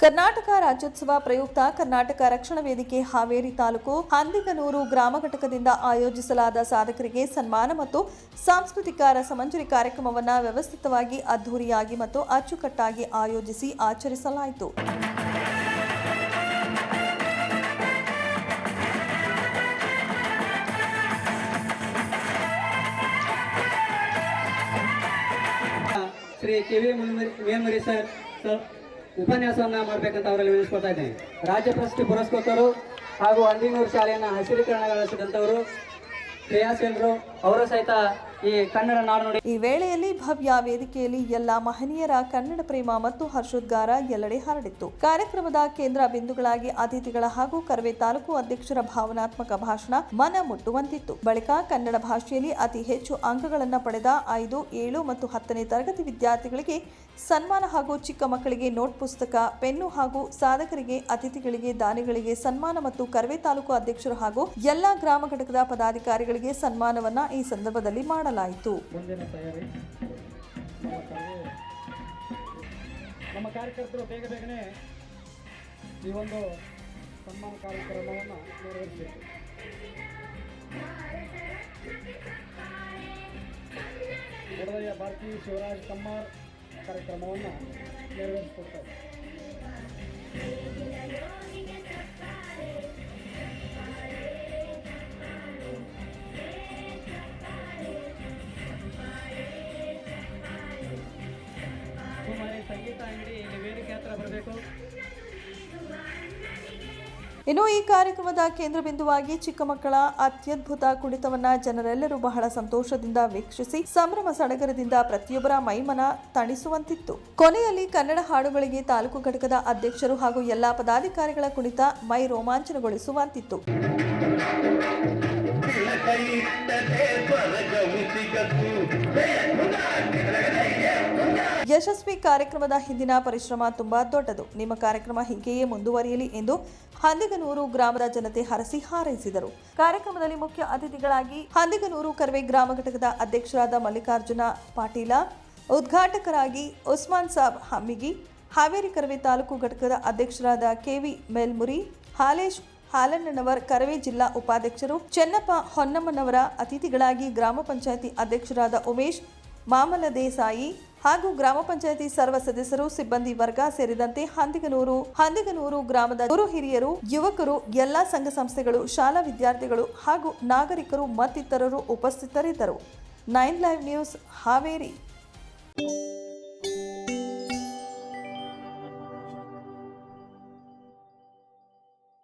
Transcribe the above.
ಕರ್ನಾಟಕ ರಾಜ್ಯೋತ್ಸವ ಪ್ರಯುಕ್ತ ಕರ್ನಾಟಕ ರಕ್ಷಣಾ ವೇದಿಕೆ ಹಾವೇರಿ ತಾಲೂಕು ಹಂದಿಗನೂರು ಗ್ರಾಮ ಘಟಕದಿಂದ ಆಯೋಜಿಸಲಾದ ಸಾಧಕರಿಗೆ ಸನ್ಮಾನ ಮತ್ತು ಸಾಂಸ್ಕೃತಿಕ ರಸಮಂಜರಿ ಕಾರ್ಯಕ್ರಮವನ್ನು ವ್ಯವಸ್ಥಿತವಾಗಿ ಅದ್ದೂರಿಯಾಗಿ ಮತ್ತು ಅಚ್ಚುಕಟ್ಟಾಗಿ ಆಯೋಜಿಸಿ ಆಚರಿಸಲಾಯಿತು. Shri K V sir. ಉಪನ್ಯಾಸವನ್ನ ಮಾಡಬೇಕಂತ ಅವರಲ್ಲಿ ವಿನಿಸ್ಕೊಳ್ತಾ ಇದ್ದೇನೆ. ರಾಜ್ಯ ಪ್ರಶಸ್ತಿ ಪುರಸ್ಕೃತರು ಹಾಗೂ ಅಂದಿನೂರು ಶಾಲೆಯನ್ನು ಹಸಿರೀಕರಣಗೊಳಿಸಿದಂಥವರು ಕ್ರಿಯಾಶೀಲರು ಅವರು ಸಹಿತ ಈ ಕನ್ನಡ ನಾಡು ಈ ವೇಳೆಯಲ್ಲಿ ಭವ್ಯ ವೇದಿಕೆಯಲ್ಲಿ ಎಲ್ಲ ಮಹನೀಯರ ಕನ್ನಡ ಪ್ರೇಮ ಮತ್ತು ಹರ್ಷೋದ್ಗಾರ ಎಲ್ಲೆಡೆ ಹರಡಿತ್ತು. ಕಾರ್ಯಕ್ರಮದ ಕೇಂದ್ರ ಬಿಂದುಗಳಾಗಿ ಅತಿಥಿಗಳ ಹಾಗೂ ಕರವೇ ತಾಲೂಕು ಅಧ್ಯಕ್ಷರ ಭಾವನಾತ್ಮಕ ಭಾಷಣ ಮನ ಮುಟ್ಟುವಂತಿತ್ತು. ಬಳಿಕ ಕನ್ನಡ ಭಾಷೆಯಲ್ಲಿ ಅತಿ ಹೆಚ್ಚು ಅಂಕಗಳನ್ನು ಪಡೆದ ಐದು, ಏಳು ಮತ್ತು ಹತ್ತನೇ ತರಗತಿ ವಿದ್ಯಾರ್ಥಿಗಳಿಗೆ ಸನ್ಮಾನ ಹಾಗೂ ಚಿಕ್ಕ ಮಕ್ಕಳಿಗೆ ನೋಟ್ ಪುಸ್ತಕ, ಪೆನ್ನು ಹಾಗೂ ಸಾಧಕರಿಗೆ ಅತಿಥಿಗಳಿಗೆ ದಾನಿಗಳಿಗೆ ಸನ್ಮಾನ ಮತ್ತು ಕರವೇ ತಾಲೂಕು ಅಧ್ಯಕ್ಷರು ಹಾಗೂ ಎಲ್ಲಾ ಗ್ರಾಮ ಘಟಕದ ಪದಾಧಿಕಾರಿಗಳಿಗೆ ಸನ್ಮಾನವನ್ನ ಈ ಸಂದರ್ಭದಲ್ಲಿ ಮಾಡಲಾಯಿತು. ತಯಾರಿ. ನಮ್ಮ ಕಾರ್ಯ- ನಮ್ಮ ಕಾರ್ಯಕರ್ತರು ಬೇಗ ಬೇಗನೆ ಈ ಒಂದು ಸನ್ಮಾನ ಕಾರ್ಯಕ್ರಮವನ್ನು ನೆರವೇರಿಸಬೇಕು ಎಡದಯ್ಯ ಭಾರತಿ ಶಿವರಾಜ್ ಕಮ್ಮಾರ್ ಕಾರ್ಯಕ್ರಮವನ್ನು ನೆರವೇರಿಸಿಕೊಡ್ತಾರೆ ಸುಮ್ಮನೆ ಸಂಗೀತ ಅಂಗಡಿ ಇಲ್ಲಿ ವೇದಿಕೆ ಹತ್ರ ಬರಬೇಕು. ಇನ್ನು ಈ ಕಾರ್ಯಕ್ರಮದ ಕೇಂದ್ರ ಬಿಂದುವಾಗಿ ಚಿಕ್ಕ ಮಕ್ಕಳ ಅತ್ಯದ್ಭುತ ಕುಣಿತವನ್ನ ಜನರೆಲ್ಲರೂ ಬಹಳ ಸಂತೋಷದಿಂದ ವೀಕ್ಷಿಸಿ ಸಂಭ್ರಮ ಸಡಗರದಿಂದ ಪ್ರತಿಯೊಬ್ಬರ ಮೈಮನ ತಣಿಸುವಂತಿತ್ತು. ಕೊನೆಯಲ್ಲಿ ಕನ್ನಡ ಹಾಡುಗಳಿಗೆ ತಾಲೂಕು ಘಟಕದ ಅಧ್ಯಕ್ಷರು ಹಾಗೂ ಎಲ್ಲಾ ಪದಾಧಿಕಾರಿಗಳ ಕುಣಿತ ಮೈ ರೋಮಾಂಚನಗೊಳಿಸುವಂತಿತ್ತು. ಯಶಸ್ವಿ ಕಾರ್ಯಕ್ರಮದ ಹಿಂದಿನ ಪರಿಶ್ರಮ ತುಂಬಾ ದೊಡ್ಡದು. ನಿಮ್ಮ ಕಾರ್ಯಕ್ರಮ ಹೀಗೆಯೇ ಮುಂದುವರಿಯಲಿ ಎಂದು ಹಂದಿಗನೂರು ಗ್ರಾಮದ ಜನತೆ ಹರಸಿ ಹಾರೈಸಿದರು. ಕಾರ್ಯಕ್ರಮದಲ್ಲಿ ಮುಖ್ಯ ಅತಿಥಿಗಳಾಗಿ ಹಂದಿಗನೂರು ಕರ್ವೆ ಗ್ರಾಮ ಘಟಕದ ಅಧ್ಯಕ್ಷರಾದ ಮಲ್ಲಿಕಾರ್ಜುನ ಪಾಟೀಲ, ಉದ್ಘಾಟಕರಾಗಿ ಉಸ್ಮಾನ್ ಸಾಬ್ ಹಮ್ಮಿಗಿ, ಹಾವೇರಿ ಕರವೆ ತಾಲೂಕು ಘಟಕದ ಅಧ್ಯಕ್ಷರಾದ ಕೆವಿ ಮೇಲ್ಮುರಿ, ಹಾಲೇಶ್ ಹಾಲಣ್ಣನವರ್ ಕರವೇ ಜಿಲ್ಲಾ ಉಪಾಧ್ಯಕ್ಷರು, ಚೆನ್ನಪ್ಪ ಹೊನ್ನಮ್ಮನವರ ಅತಿಥಿಗಳಾಗಿ ಗ್ರಾಮ ಪಂಚಾಯಿತಿ ಅಧ್ಯಕ್ಷರಾದ ಉಮೇಶ್ ಮಾಮಲ ದೇಸಾಯಿ ಹಾಗೂ ಗ್ರಾಮ ಪಂಚಾಯಿತಿ ಸರ್ವ ಸದಸ್ಯರು, ಸಿಬ್ಬಂದಿ ವರ್ಗ ಸೇರಿದಂತೆ ಹಂದಿಗನೂರು ಹಂದಿಗನೂರು ಗ್ರಾಮದ ಗುರು ಹಿರಿಯರು, ಯುವಕರು, ಎಲ್ಲಾ ಸಂಘ ಸಂಸ್ಥೆಗಳು, ಶಾಲಾ ವಿದ್ಯಾರ್ಥಿಗಳು ಹಾಗೂ ನಾಗರಿಕರು ಮತ್ತಿತರರು ಉಪಸ್ಥಿತರಿದ್ದರು. Nine live news Haveri.